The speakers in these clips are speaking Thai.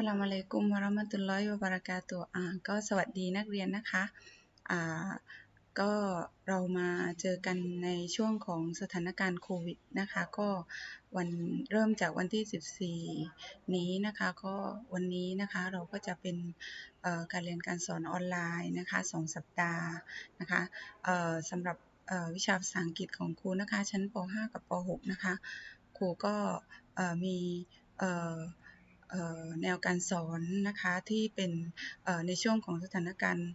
สลามอะลัยกุมวะราะมะตุลลอฮิวะบะเรากาตุอ่าก็สวัสดีนักเรียนนะคะอ่าก็เรามาเจอกันในช่วงของสถานการณ์โควิดนะคะก็วันเริ่มจากวันที่ 14 นี้นะคะก็วันนี้นะคะเราก็จะเป็นการเรียนการสอนออนไลน์นะคะ2สัปดาห์นะคะสำหรับวิชาภาษาอังกฤษของครูนะคะชั้นป .5 กับป .6 นะคะครูก็มี แนวการสอนนะคะที่เป็นในช่วงของสถานการณ์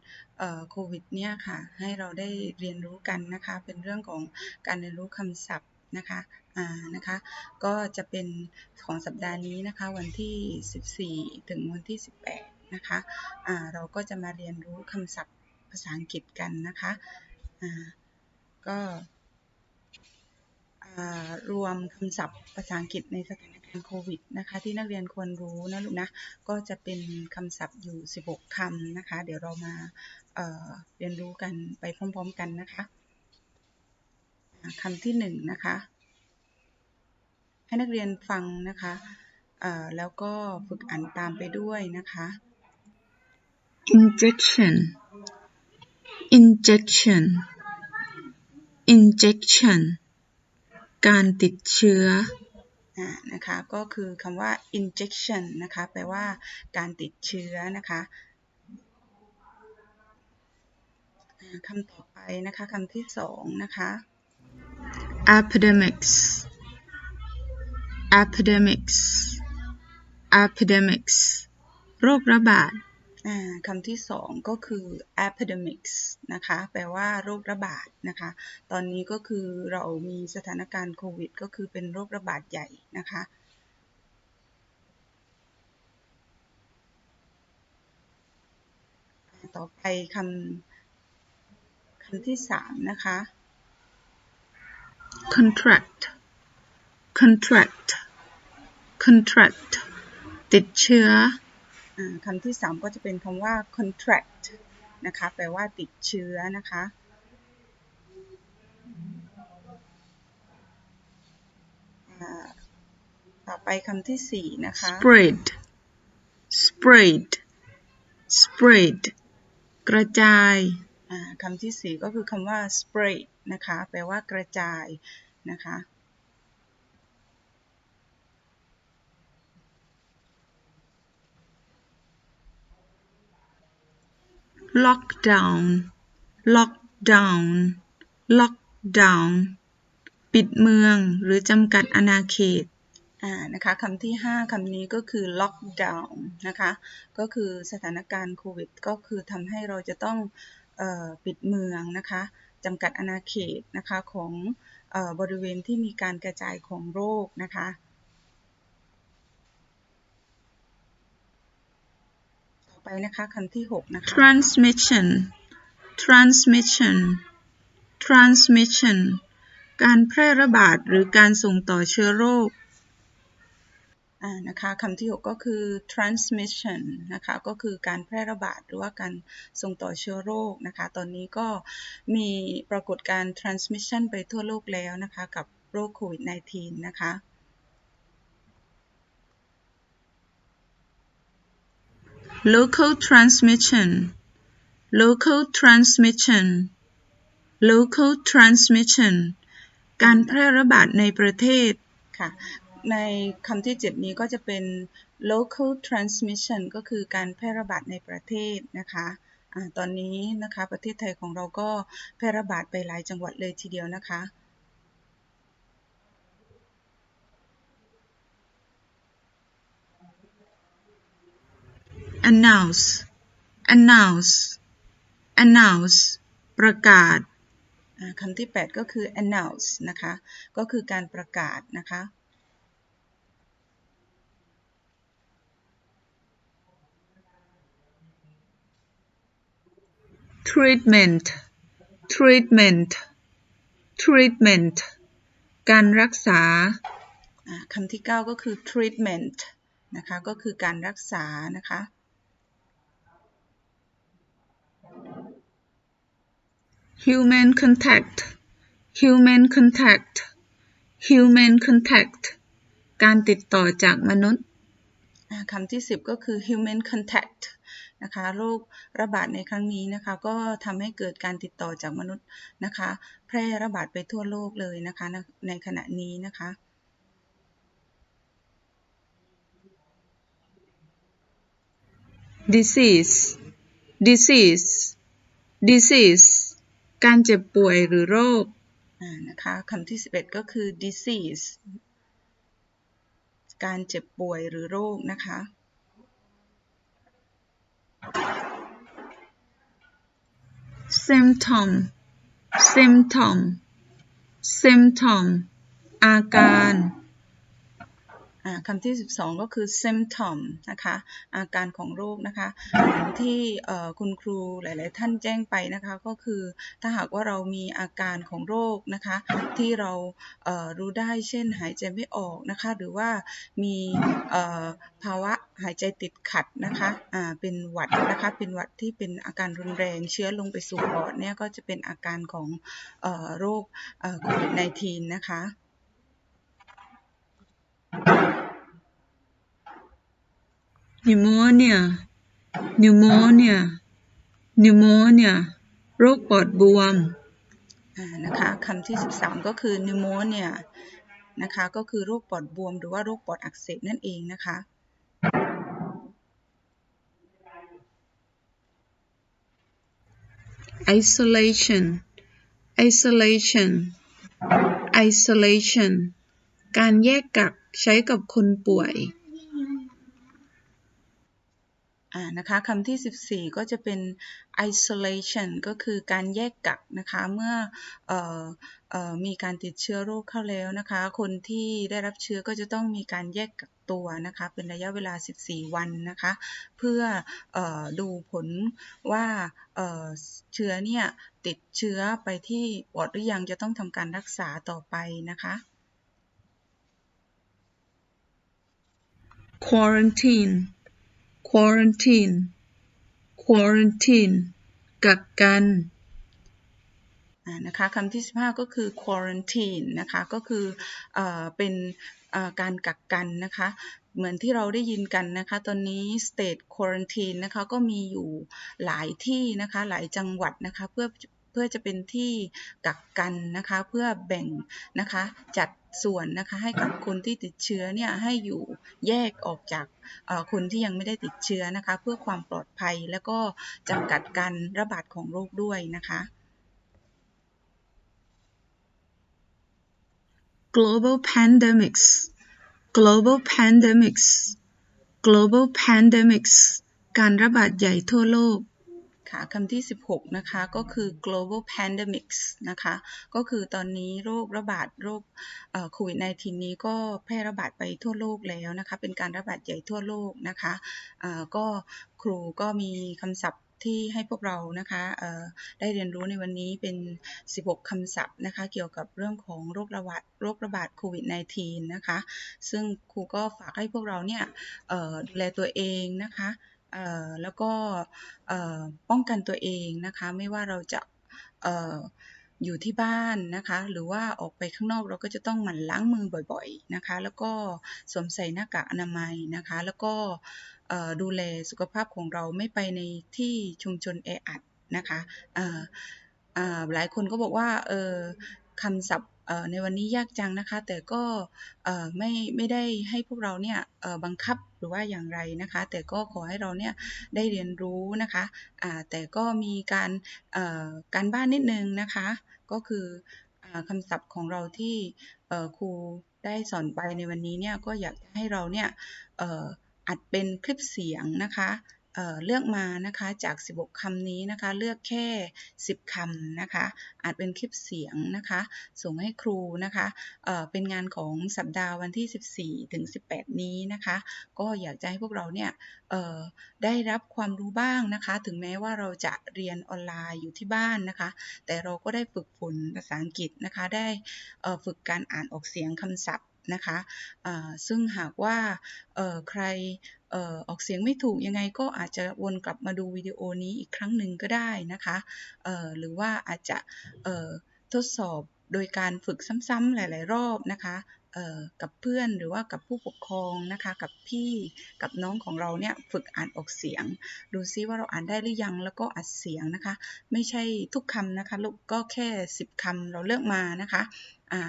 โควิดเนี่ยค่ะให้เราได้เรียนรู้กันนะคะเป็นเรื่องของการเรียนรู้คำศัพท์นะคะอ่านะคะก็จะเป็นของสัปดาห์นี้นะคะวันที่ 14 ถึงวันที่ 18นะคะอ่าเราก็จะมาเรียนรู้คำศัพท์ภาษาอังกฤษกันนะคะอ่าก็รวมคำศัพท์ภาษาอังกฤษในสถาน การโควิดนะคะที่นักเรียนควรรู้นะลูกนะก็จะเป็นคำศัพท์อยู่ 16คำนะคะ เดี๋ยวเรามาเเรียนรู้กันไปพร้อมๆกันนะคะคำที่1นนะคะ ให้นักเรียนฟังนะคะแล้วก็ฝึกอ่านตามไปด้วยนะคะ injection injection injection การติดเชื้อ นะคะก็คือคำว่า injection นะคะแปลว่าการติดเชื้อนะคะคำต่อไปนะคะคำที่สองนะคะ epidemics epidemics epidemics โรคระบาด คำที่สองก็คือ epidemics นะคะ แปลว่าโรคระบาดนะคะ ตอนนี้ก็คือเรามีสถานการณ์โควิด ก็คือเป็นโรคระบาดใหญ่นะคะต่อไปคำคำที่สามนะคะ contract contract contract ติดเชื้อ คำที่สามก็จะเป็นคำว่า contract นะคะ แปลว่าติดเชื้อนะคะ ต่อไปคำที่สี่นะคะ spread spread spread กระจายคำที่สี่ก็คือคำว่า spread นะคะ แปลว่ากระจายนะคะ lockdown lockdown lockdown ปิดเมืองหรือจำกัดอาณาเขตอ่านะคะคำที่ 5คำนี้ก็คือ lockdown นะคะ ก็คือสถานการณ์โควิด ก็คือทำให้เราจะต้องออปิดเมืองนะคะจำกัดอาณาเขตนะคะของบริเวณที่มีการกระจายของโรคนะคะ ไปนะคะคำที่6นะคะ transmission transmission transmission การแพร่ระบาดหรือการส่งต่อเชื้อโรคนะคะคำที่ 6 ก็คือ transmission นะคะก็คือการแพร่ระบาดหรือว่าการส่งต่อเชื้อโรคนะคะตอนนี้ก็มีปรากฏการ transmission ไปทั่วโลกแล้วนะคะกับโรคโควิด -19 นะคะ local transmission local transmission local transmission การแพร่ระบาดในประเทศค่ะ ในคำที่ 7 นี้ก็จะเป็น local transmission ก็คือการแพร่ระบาดในประเทศนะคะอตอนนี้นะคะประเทศไทยของเราก็แพร่ระบาดไปหลายจังหวัดเลยทีเดียวนะคะ announce announce announce ประกาศคำที่ 8 ก็คือ announce นะคะ ก็คือการประกาศนะคะ treatment treatment treatment การรักษาคำที่ 9 ก็คือ treatment นะคะ ก็คือการรักษานะคะ human contact human contact human contact การติดต่อจากมนุษย์อ่าคำที่ 10 ก็คือ human contact นะคะโรคระบาดในครั้งนี้นะคะก็ทำให้เกิดการติดต่อจากมนุษย์นะคะ แพร่ระบาดไปทั่วโลกเลยนะคะในในขณะนี้นะคะ disease disease disease การเจ็บป่วยหรือโรคอ่านะคะคำที่ 11 ก็คือ disease การเจ็บป่วยหรือโรคนะคะ symptom symptom symptom อาการอ่า คำที่ 12 ก็คือ symptom นะคะ อาการของโรคนะคะที่คุณครูหลาย ๆ ท่านแจ้งไปนะคะ ก็คือถ้าหากว่าเรามีอาการของโรคนะคะ ที่เรารู้ได้เช่นหายใจไม่ออกนะคะ หรือว่ามีภาวะหายใจติดขัดนะคะเป็นหวัดนะคะ เป็นหวัดที่เป็นอาการรุนแรงเชื้อลงไปสู่ปอดเนี่ยก็จะเป็นอาการของอโรคโควิด -19 นะคะ pneumonia pneumonia pneumonia โรคปอดบวมอ่านะคะคำที่ 13 ก็คือ pneumonia นะคะก็คือโรคปอดบวมหรือว่าโรคปอดอักเสบนั่นเองนะคะ isolation isolation isolation การแยกกักใช้กับคนป่วย อ่านะคะคำที่ 14 ก็จะเป็น isolation ก็คือการแยกกักนะคะ เมื่อเออเอ่อมีการติดเชื้อโรคเข้าแล้วนะคะ คนที่ได้รับเชื้อก็จะต้องมีการแยกกักตัวนะคะ เป็นระยะเวลา 14 วันนะคะ เพื่ออดูผลว่าเเชื้อเนี่ยติดเชื้อไปที่ปอดหรือยังจะต้องทำการรักษาต่อไปนะคะ quarantine quarantine quarantine กักกันนะคะคำที่ 15 ก็คือ quarantine นะคะ ก็คือเอเป็นการกักกันนะคะ เหมือนที่เราได้ยินกันนะคะ ตอนนี้ state quarantine นะคะ ก็มีอยู่หลายที่นะคะ หลายจังหวัดนะคะ เพื่อเพื่อจะเป็นที่กักกันนะคะ เพื่อแบ่งนะคะ จัด ส่วนนะคะให้กับคนที่ติดเชื้อเนี่ยให้อยู่แยกออกจากคนที่ยังไม่ได้ติดเชื้อนะคะ เพื่อความปลอดภัยแล้วก็จำกัดการระบาดของโรคด้วยนะคะ global pandemics global pandemics global pandemics การระบาดใหญ่ทั่วโลก ค่ะคำที่ 16 นะคะ ก็คือ global pandemics นะคะ ก็คือตอนนี้โรคระบาดโรคโควิด -19 นี้ก็แพร่ระบาดไปทั่วโลกแล้วนะคะ เป็นการระบาดใหญ่ทั่วโลกนะคะก็ครูก็มีคำศัพท์ที่ให้พวกเรานะคะได้เรียนรู้ในวันนี้เป็น 16 คำศัพท์นะคะ เกี่ยวกับเรื่องของโรคระบาดโรคระบาดโควิด -19 นะคะ ซึ่งครูก็ฝากให้พวกเราเนี่ยดูแลตัวเองนะคะ แล้วก็ป้องกันตัวเองนะคะ ไม่ว่าเราจะอยู่ที่บ้านนะคะ หรือว่าออกไปข้างนอกเราก็จะต้องหมั่นล้างมือบ่อยๆนะคะ แล้วก็สวมใส่หน้ากากอนามัยนะคะ แล้วก็ดูแลสุขภาพของเราไม่ไปในที่ชุมชนแออัดนะคะหลายคนก็บอกว่าคำศัพท์ ในวันนี้ยากจังนะคะ แต่ก็ไม่ไม่ได้ให้พวกเราเนี่ยบังคับหรือว่าอย่างไรนะคะ แต่ก็ขอให้เราเนี่ยได้เรียนรู้นะคะแต่ก็มีการการบ้านนิดนึงนะคะ ก็คืออคำศัพท์ของเราที่ครูได้สอนไปในวันนี้เนี่ยก็อยากให้เราเนี่ยอัดเป็นคลิปเสียงนะคะ เเลือกมานะคะจาก 16คำนี้นะคะ เลือกแค่ 10คำนะคะอัดเป็นคลิปเสียงนะคะ ส่งให้ครูนะคะเเป็นงานของสัปดาห์วันที่ 14 ถึง 18 นี้นะคะ ก็อยากจะให้พวกเราเนี่ยได้รับความรู้บ้างนะคะ ถึงแม้ว่าเราจะเรียนออนไลน์อยู่ที่บ้านนะคะ แต่เราก็ได้ฝึกฝนภาษาอังกฤษนะคะ ได้ฝึกการอ่านออกเสียงคำศัพท์นะคะซึ่งหากว่าใคร ออกเสียงไม่ถูกยังไงก็อาจจะวนกลับมาดูวิดีโอนี้อีกครั้งหนึ่งก็ได้นะคะหรือว่าอาจจะทดสอบโดยการฝึกซ้ำๆหลาย ๆ รอบนะคะกับเพื่อนหรือว่ากับผู้ปกครองนะคะ กับพี่กับน้องของเราเนี่ยฝึกอ่านออกเสียง ดูซิว่าเราอ่านได้หรือยังแล้วก็อัดเสียงนะคะ ไม่ใช่ทุกคำนะคะลูกก็แค่ 10คำเราเลือกมานะคะ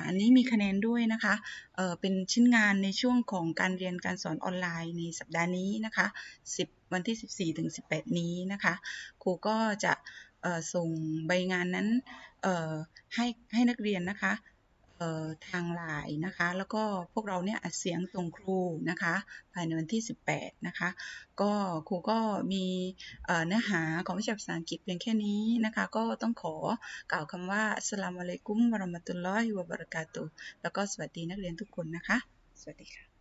อันนี้มีคะแนนด้วยนะคะเเป็นชิ้นงานในช่วงของการเรียนการสอนออนไลน์ในสัปดาห์นี้นะคะ 10 วันที่ 14ถึง18 นี้นะคะ ครูก็จะส่งใบงานนั้นให้ให้นักเรียนนะคะ ทางไลน์นะคะ แล้วก็พวกเราเนี่ยอัดเสียงส่งครูนะคะ ภายในวันที่ 18 นะคะ ก็ครูก็มีเนื้อหาของวิชาภาษาอังกฤษเพียงแค่นี้นะคะ ก็ต้องขอกล่าวคำว่าสลามอะลัยกุมวะรามะตุลลอฮิวะบะรากาตุแล้วก็สวัสดีนักเรียนทุกคนนะคะ สวัสดีค่ะ